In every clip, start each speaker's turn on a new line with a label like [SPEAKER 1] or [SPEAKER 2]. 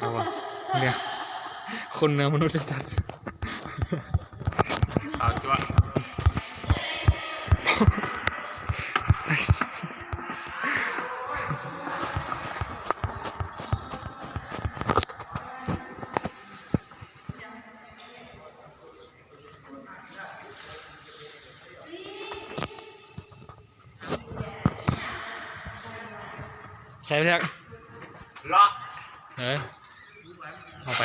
[SPEAKER 1] ปอนเฮ้ยเอาวะเนี่ยคนเนื้อมนุษย์จัดๆเอาจ้วะใส่ไปเถอะ
[SPEAKER 2] ล็อก
[SPEAKER 1] เออ เอ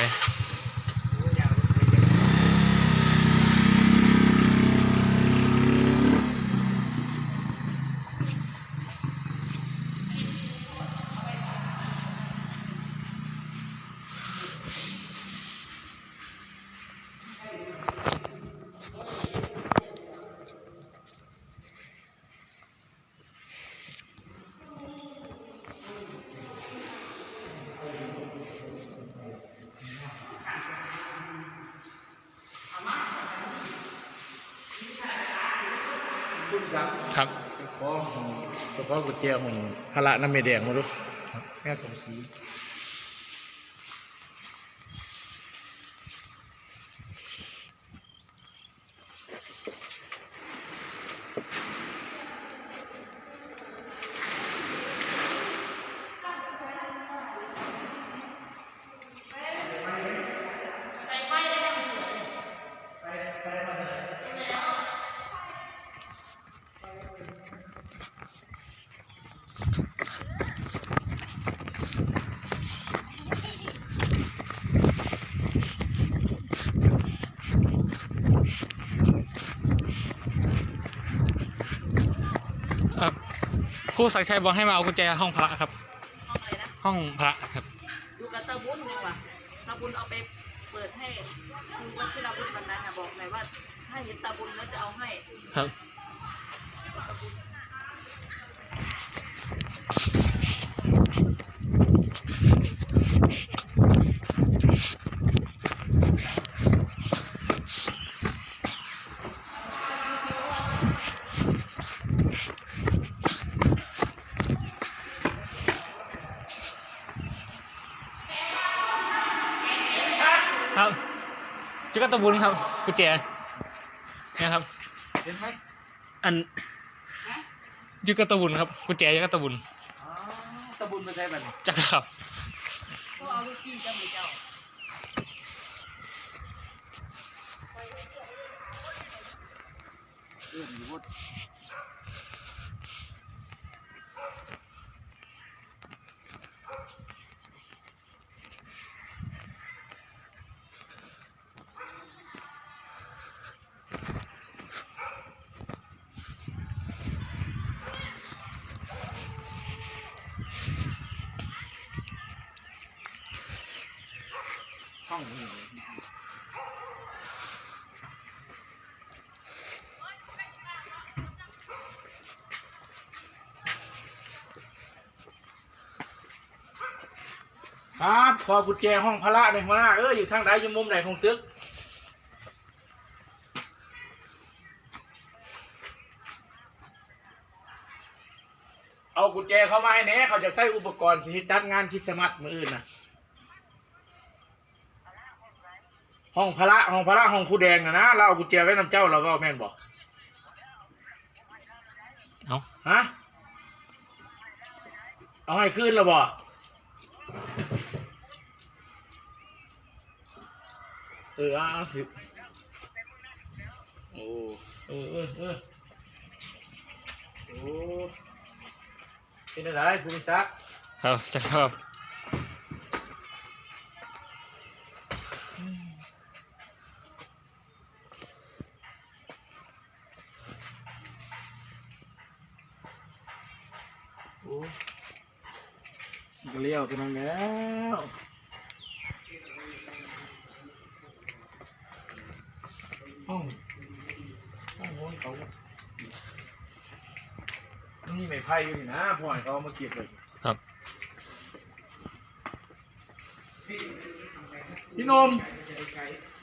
[SPEAKER 1] าไป
[SPEAKER 2] คุณสัก
[SPEAKER 1] ครับ
[SPEAKER 2] ขอของขอกุญแจของพระน้ำเมแดงมาดูแม่สมศรี
[SPEAKER 1] รูศักดิ์ชัยบอกให้มาเอากุญแจห้องพระครับ
[SPEAKER 3] ห้องอะไรนะ
[SPEAKER 1] ห้องพระครับ
[SPEAKER 3] อยู่กับตาบุญดีกว่าตาบุญเอาไปเปิดให้คุณวชิรบุญวันนั้นนะบอกหน่อยว่า ถ้าเห็นตาบุญแล้วจะเอาให้
[SPEAKER 1] ครับครับจุก ตะบุญครับกุญแจเนี่ยครับ
[SPEAKER 2] เห็นไหม
[SPEAKER 1] อันยุกตะบุญครับกุญแจยุกตะบุญ
[SPEAKER 2] อ๋อตะบุญไปใช้บัตร
[SPEAKER 1] จักรครับ
[SPEAKER 3] ก็เอาลูกพี่เจ้าหมูเจ้า
[SPEAKER 2] เรื่องอยู่บน้องครับขอกุญแจห้องพระหน่อยหัวหน้าเอออยู่ทางใดอยู่มุมไหนของตึกเอากุญแจเข้ามาให้แน่เขาจะใช้อุปกรณ์ที่จัดงานคริสต์มาสมืออื่นนะ ห้องพระห้องพระห้องครูแดงนะนะเราเอากุญแจไว้นำเจ้าเราก็เอาแม่นบอก
[SPEAKER 1] เอา
[SPEAKER 2] ฮะเอาให้ขึ้นแล้วบอกเออเอาเอาสิโอ้เออเออเออโอ้เป็นอะไรคุณจักร
[SPEAKER 1] ครับจักรครับ
[SPEAKER 2] เลี้ยวไปทางแล้วห้องห้องโน้นเขานี่ไม่ไพ่อยู่นี่นะพ่อให้เขาเอามาเก็บเลย
[SPEAKER 1] ครับ
[SPEAKER 2] พี่นม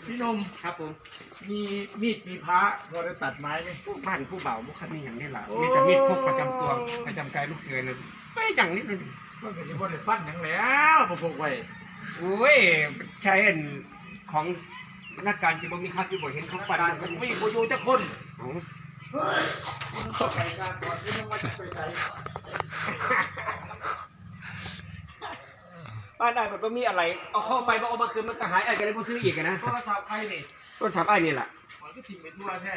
[SPEAKER 2] พี่นม
[SPEAKER 4] ครับผม
[SPEAKER 2] มีมีดมีพระพอได้ตัดไม้ไหม
[SPEAKER 4] พวกบ้านผู้เบาพวกคันนี้อย่างนี้แหละ
[SPEAKER 2] โอ้
[SPEAKER 4] มีแต่มีดพกประจำตัวประจำกายลูกเสือเลยไม่จังนิดนึง
[SPEAKER 2] มันก็จะบ่ได้ฟันหยังแล้วบ่พกไว้
[SPEAKER 4] โอ้ยใช้อันของนักการจะบ่มีคักอยู่บ่เห็นเขาฟัน
[SPEAKER 2] การ
[SPEAKER 4] มัน
[SPEAKER 2] มีบ่อยู่จักคน
[SPEAKER 4] เอา
[SPEAKER 2] ไปการก่อนที่ต้องมาไปไส
[SPEAKER 4] บ้านได้มันบ่มีอะไร เอาเข้าไปบ่เอามาคืนมันก็หายไอ้ก็เลยบ่ซื้ออีกอะนะ
[SPEAKER 2] โทรศัพท์ใครนี่
[SPEAKER 4] โทรศัพท์ไอ้นี่ล่ะ
[SPEAKER 2] มันก็ทิ้งไปทั่วแท้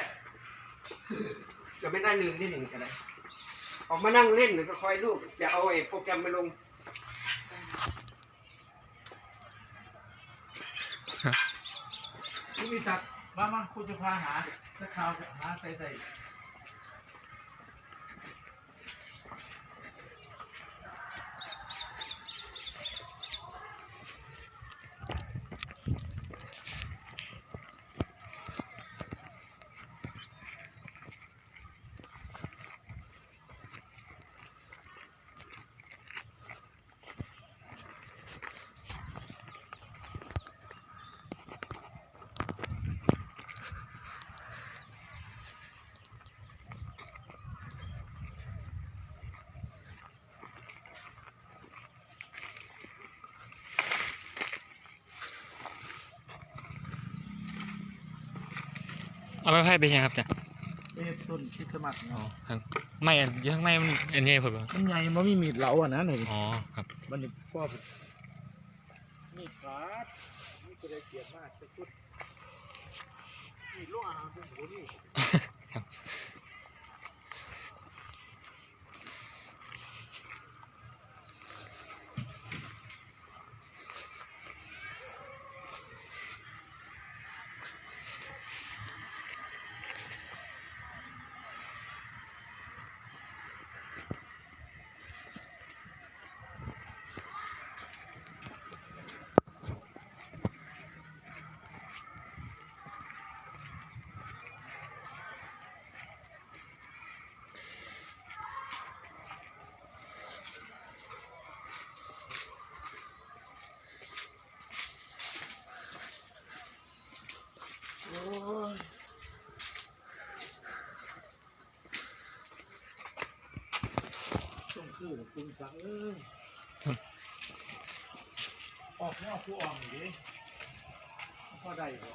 [SPEAKER 4] ก็ไม่ได้ลืมได้หนึ่งก็ได้ ออกมานั่งเล่นแล้วก็คอยลูกจะเอาไอ้โปรแกรมมาลง
[SPEAKER 2] คุณมีศักดิ์มามาคุณจะพาหาสักข่าวหาใส่ใส่
[SPEAKER 1] ไม้ไผ่ไปยังครับจ้ะ
[SPEAKER 2] เป็นต้นคริสต์มาส
[SPEAKER 1] อ๋อ
[SPEAKER 2] เนาะ
[SPEAKER 1] ครับไม่อันอยังไม่มันอันนี้ผม
[SPEAKER 2] มันใหญ่มันมีมีดเหลาอะนะนี่
[SPEAKER 1] อ๋อครับ
[SPEAKER 2] มันนี่พ่อมีดบาดนี่จะได้เกียรติมากจะพูดมีดล่วงอาหารเป็นโหนี่ คุณสังเอ้ยออกแนวผู้อ่อนดิพอได้บ่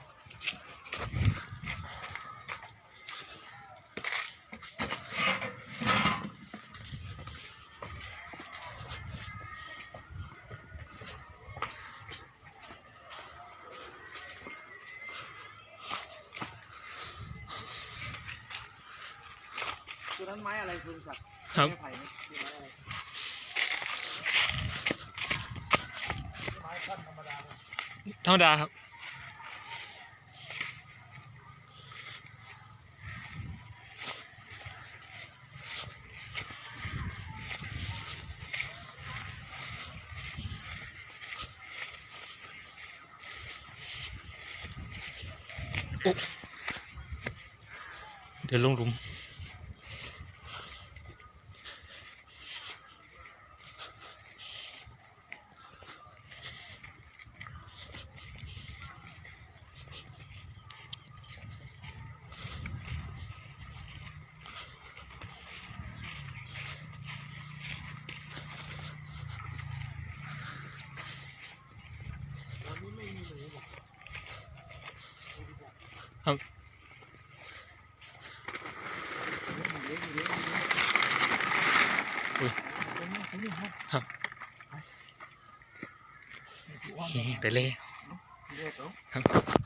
[SPEAKER 2] ตัวนั้นไม้อะไรคุณศักดิ์
[SPEAKER 1] ครับ
[SPEAKER 2] ธรรมดา
[SPEAKER 1] ครับเดี๋ยวลงหลุม ครับอุ้ย ครับ นี่แต่เล่
[SPEAKER 2] เรียกเขา
[SPEAKER 1] ครับ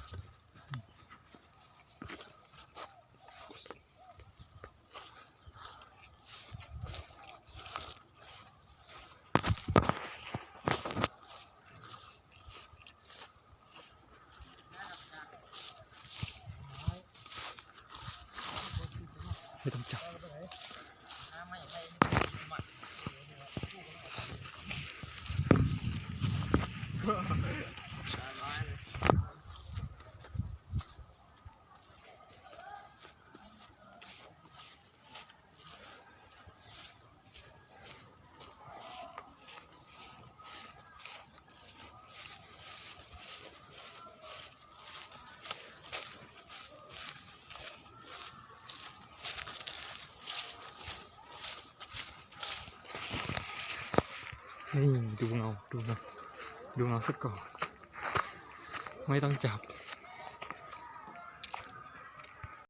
[SPEAKER 1] ไม่ต้องจับ นี่ดูเงาดูเงาดูเงาสักก่อน ไม่ต้องจับ